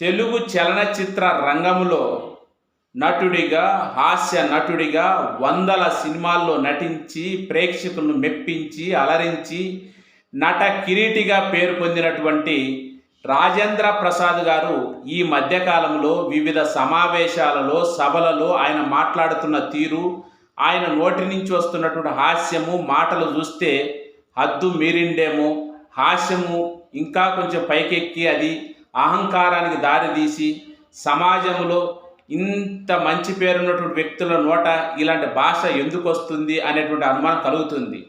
తెలుగు చలనచిత్ర రంగంలో నటుడిగా హాస్య నటుడిగా వందల సినిమాల్లో నటించి ప్రేక్షకులను మెప్పించి అలరించి నట కిరీటిగా పేరు పొందినటువంటి రాజేంద్ర ప్రసాద్ గారు ఈ మధ్యకాలంలో వివిధ సమావేశాలలో సభలలో ఆయన మాట్లాడుతున్న తీరు ఆయన నోటి నుంచి వస్తున్నటువంటి హాస్యము మాటలు చూస్తే హద్దు మీరిండేమో హాస్యము ఇంకా కొంచెం పైకెక్కి అది అహంకారానికి దారితీసి సమాజంలో ఇంత మంచి పేరున్నటువంటి వ్యక్తుల నోట ఇలాంటి భాష ఎందుకు వస్తుంది అనేటువంటి అనుమానం కలుగుతుంది.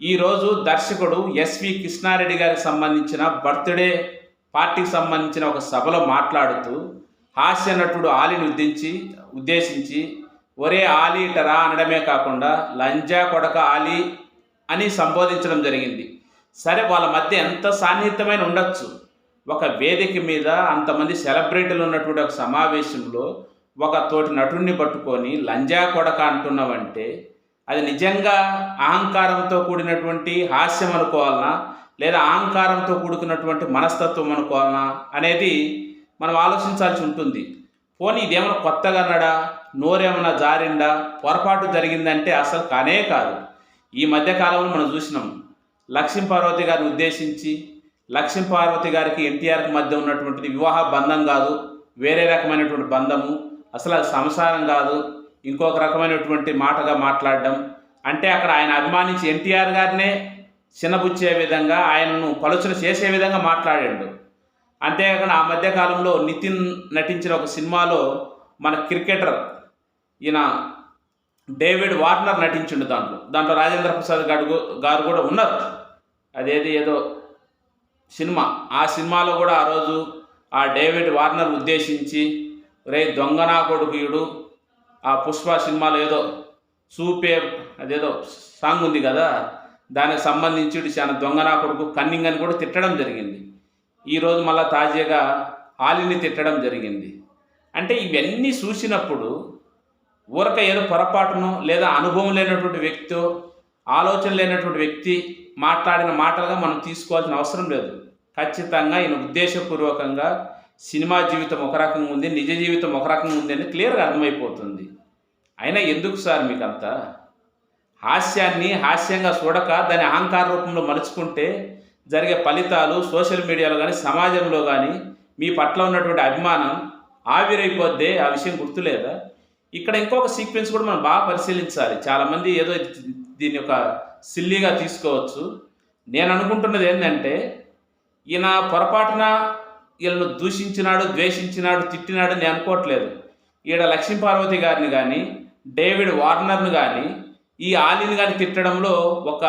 ఈరోజు దర్శకుడు ఎస్వి కృష్ణారెడ్డి గారికి సంబంధించిన బర్త్డే పార్టీకి సంబంధించిన ఒక సభలో మాట్లాడుతూ హాస్య నటుడు ఆలిని ఉద్దించి ఉద్దేశించి ఒరే ఆలీ ఇటరా అనడమే కాకుండా లంజా కొడక ఆలీ అని సంబోధించడం జరిగింది. సరే వాళ్ళ మధ్య ఎంత సాన్నిహిత్యమైన ఉండొచ్చు? ఒక వేదిక మీద అంతమంది సెలబ్రిటీలు ఉన్నటువంటి ఒక సమావేశంలో ఒక తోటి నటుడిని పట్టుకొని లంజా కొడక అంటున్నావంటే అది నిజంగా అహంకారంతో కూడినటువంటి హాస్యం అనుకోవాలనా? లేదా అహంకారంతో కూడుకున్నటువంటి మనస్తత్వం అనుకోవాలనా? అనేది మనం ఆలోచించాల్సి ఉంటుంది. పోనీ ఇదేమైనా కొత్తగా అన్నాడా నోరేమైనా జారిందా? పొరపాటు జరిగిందంటే అసలు కానే కాదు. ఈ మధ్యకాలంలో మనం చూసినాం. లక్ష్మీపార్వతి గారిని ఉద్దేశించి లక్ష్మీ పార్వతి గారికి ఎన్టీఆర్కి మధ్య ఉన్నటువంటిది వివాహ బంధం కాదు వేరే రకమైనటువంటి బంధము అసలు అది సంసారం కాదు ఇంకొక రకమైనటువంటి మాటగా మాట్లాడడం. అంటే అక్కడ ఆయన అభిమానించి ఎన్టీఆర్ గారినే చిన్నబుచ్చే విధంగా ఆయనను పలుచన చేసే విధంగా మాట్లాడాడు. అంతేకాకుండా ఆ మధ్యకాలంలో నితిన్ నటించిన ఒక సినిమాలో మన క్రికెటర్ ఈయన డేవిడ్ వార్నర్ నటించిండు దాంట్లో. దాంట్లో రాజేంద్ర ప్రసాద్ గారు గారు కూడా ఉన్నారు. అదేది ఏదో సినిమా. ఆ సినిమాలో కూడా ఆ రోజు ఆ డేవిడ్ వార్నర్ ఉద్దేశించి రే దొంగనా కొడుకుయుడు ఆ పుష్ప సినిమాలో ఏదో చూపే అదేదో సాంగ్ ఉంది కదా దానికి సంబంధించి చాలా దొంగనా కొడుకు కన్నింగ్ అని కూడా తిట్టడం జరిగింది. ఈరోజు మళ్ళా తాజాగా ఆలిని తిట్టడం జరిగింది. అంటే ఇవన్నీ చూసినప్పుడు ఊరక ఏదో పొరపాటునో లేదా అనుభవం లేనటువంటి వ్యక్తి ఆలోచన లేనటువంటి వ్యక్తి మాట్లాడిన మాటలుగా మనం తీసుకోవాల్సిన అవసరం లేదు. ఖచ్చితంగా ఈయన ఉద్దేశపూర్వకంగా సినిమా జీవితం ఒక రకంగా ఉంది నిజ జీవితం ఒక రకంగా ఉంది అని క్లియర్గా అర్థమైపోతుంది. అయినా ఎందుకు సార్ మీకు అంతా హాస్యాన్ని హాస్యంగా చూడక దాని అహంకార రూపంలో మలుచుకుంటే జరిగే ఫలితాలు సోషల్ మీడియాలో కానీ సమాజంలో కానీ మీ పట్ల ఉన్నటువంటి అభిమానం ఆవిరైపోద్దే ఆ విషయం గుర్తులేదా? ఇక్కడ ఇంకొక సీక్వెన్స్ కూడా మనం బాగా పరిశీలించాలి. చాలామంది ఏదో దీన్ని ఒక సిల్లీగా తీసుకోవచ్చు. నేను అనుకుంటున్నది ఏంటంటే ఈయన పొరపాటున వీళ్ళను దూషించినాడు ద్వేషించినాడు తిట్టినాడు నేను అనుకోవట్లేదు. ఈడ లక్ష్మీపార్వతి గారిని కానీ డేవిడ్ వార్నర్ను కానీ ఈ ఆలిని కానీ తిట్టడంలో ఒక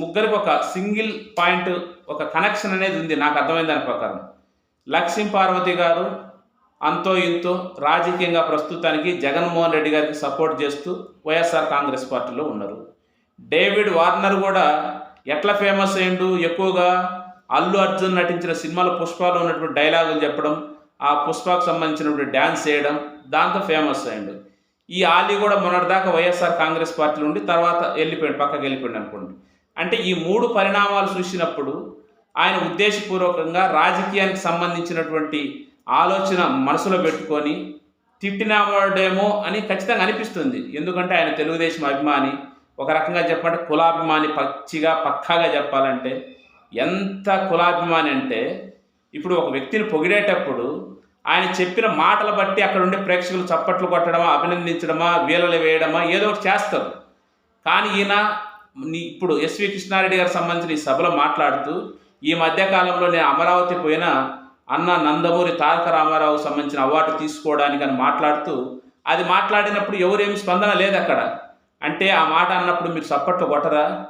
ముగ్గురికి ఒక సింగిల్ పాయింట్ ఒక కనెక్షన్ అనేది ఉంది. నాకు అర్థమైన దాని ప్రకారం. లక్ష్మీపార్వతి గారు అంతో ఇంతో రాజకీయంగా ప్రస్తుతానికి జగన్మోహన్ రెడ్డి గారికి సపోర్ట్ చేస్తూ వైఎస్ఆర్ కాంగ్రెస్ పార్టీలో ఉన్నారు. డేవిడ్ వార్నర్ కూడా ఎట్లా ఫేమస్ అయ్యిండు? ఎక్కువగా అల్లు అర్జున్ నటించిన సినిమాలో పుష్పలో ఉన్నటువంటి డైలాగులు చెప్పడం ఆ పుష్పకు సంబంధించినటువంటి డ్యాన్స్ చేయడం దాంతో ఫేమస్ అయ్యిండు. ఈ ఆలీ కూడా మొన్నటిదాకా వైఎస్ఆర్ కాంగ్రెస్ పార్టీలో ఉండి తర్వాత వెళ్ళిపోయాడు పక్కకి వెళ్ళిపోయాడు అనుకోండి అంటే ఈ మూడు పరిణామాలు చూసినప్పుడు ఆయన ఉద్దేశపూర్వకంగా రాజకీయానికి సంబంధించినటువంటి ఆలోచన మనసులో పెట్టుకొని తిట్టినవాడేమో అని ఖచ్చితంగా అనిపిస్తుంది. ఎందుకంటే ఆయన తెలుగుదేశం అభిమాని ఒక రకంగా చెప్పాలంటే కులాభిమాని పచ్చిగా పక్కాగా చెప్పాలంటే ఎంత కులాభిమాని అంటే ఇప్పుడు ఒక వ్యక్తిని పొగిడేటప్పుడు ఆయన చెప్పిన మాటలు బట్టి అక్కడ ఉండే ప్రేక్షకులు చప్పట్లు కొట్టడమా అభినందించడమా వీలలు వేయడమా ఏదో ఒకటి చేస్తారు. కానీ ఈయన నీ ఇప్పుడు ఎస్వి కృష్ణారెడ్డి గారికి సంబంధించిన ఈ సభలో మాట్లాడుతూ ఈ మధ్యకాలంలో నేను అమరావతి పోయిన అన్న నందమూరి తారక రామారావు సంబంధించిన అవార్డు తీసుకోవడానికి అని మాట్లాడుతూ అది మాట్లాడినప్పుడు ఎవరేమి స్పందన లేదు అక్కడ. అంటే ఆ మాట అన్నప్పుడు మీరు చప్పట్లు కొట్టరా?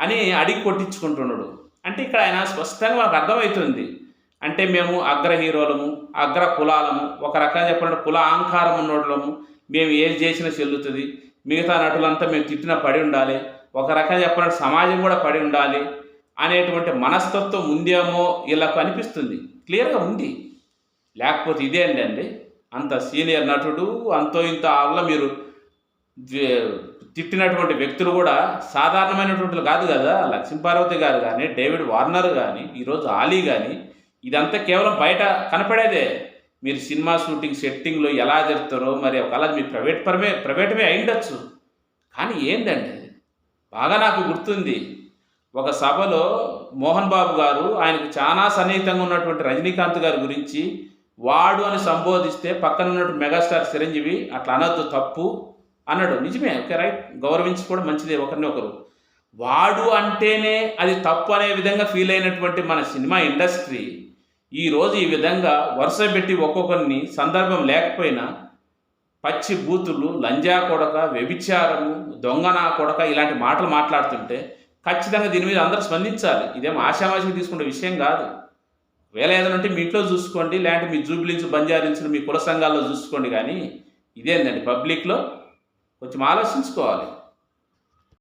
అని అడిగి కొట్టించుకుంటున్నాడు. అంటే ఇక్కడ ఆయన స్పష్టంగా మనకు అర్థమవుతుంది. అంటే మేము అగ్ర హీరోలము అగ్ర కులాలము ఒక రకంగా చెప్పాలంటే కుల అహంకారం ఉన్నోళ్ళము. మేము ఏది చేసినా చెల్లుతుంది. మిగతా నటులంతా మేము తిట్టిన పడి ఉండాలి. ఒక రకంగా చెప్పాలంటే సమాజం కూడా పడి ఉండాలి అనేటువంటి మనస్తత్వం ఉందేమో వీళ్ళకు అనిపిస్తుంది. క్లియర్గా ఉంది. లేకపోతే ఇదే అండి అండి. అంత సీనియర్ నటుడు అంతో ఇంత వల్ల మీరు తిట్టినటువంటి వ్యక్తులు కూడా సాధారణమైనటువంటి కాదు కదా. లక్ష్మీపార్వతి గారు కానీ డేవిడ్ వార్నర్ కానీ ఈరోజు ఆలీ కానీ ఇదంతా కేవలం బయట కనపడేదే. మీరు సినిమా షూటింగ్ సెట్టింగ్లో ఎలా జరుపుతారో మరి ఒకవేళ మీ ప్రైవేట్ పరమే ప్రైవేటమే అయిండొచ్చు కానీ ఏందండి? బాగా నాకు గుర్తుంది. ఒక సభలో మోహన్ బాబు గారు ఆయనకు చాలా సన్నిహితంగా ఉన్నటువంటి రజనీకాంత్ గారి గురించి వాడు అని సంబోధిస్తే పక్కన ఉన్నటువంటి మెగాస్టార్ చిరంజీవి అట్లా అనొద్దు తప్పు. అన్నాడు. నిజమే ఓకే రైట్. గౌరవించుకోవడం మంచిదే ఒకరిని ఒకరు. వాడు అంటేనే అది తప్పు అనే విధంగా ఫీల్ అయినటువంటి మన సినిమా ఇండస్ట్రీ ఈరోజు ఈ విధంగా వరుస పెట్టి ఒక్కొక్కరిని సందర్భం లేకపోయినా పచ్చి బూతులు లంజా కొడక వ్యభిచారము దొంగనా కొడక ఇలాంటి మాటలు మాట్లాడుతుంటే ఖచ్చితంగా దీని మీద అందరూ స్పందించాలి. ఇదేం ఆశామాషికి తీసుకునే విషయం కాదు. వేల ఏదైనా ఉంటే మీ ఇంట్లో చూసుకోండి లేదంటే మీ జూబిలించు బంజారించు మీ కుల సంఘాల్లో చూసుకోండి కానీ ఇదేందండి పబ్లిక్లో కొంచెం ఆలోచించుకోవాలి.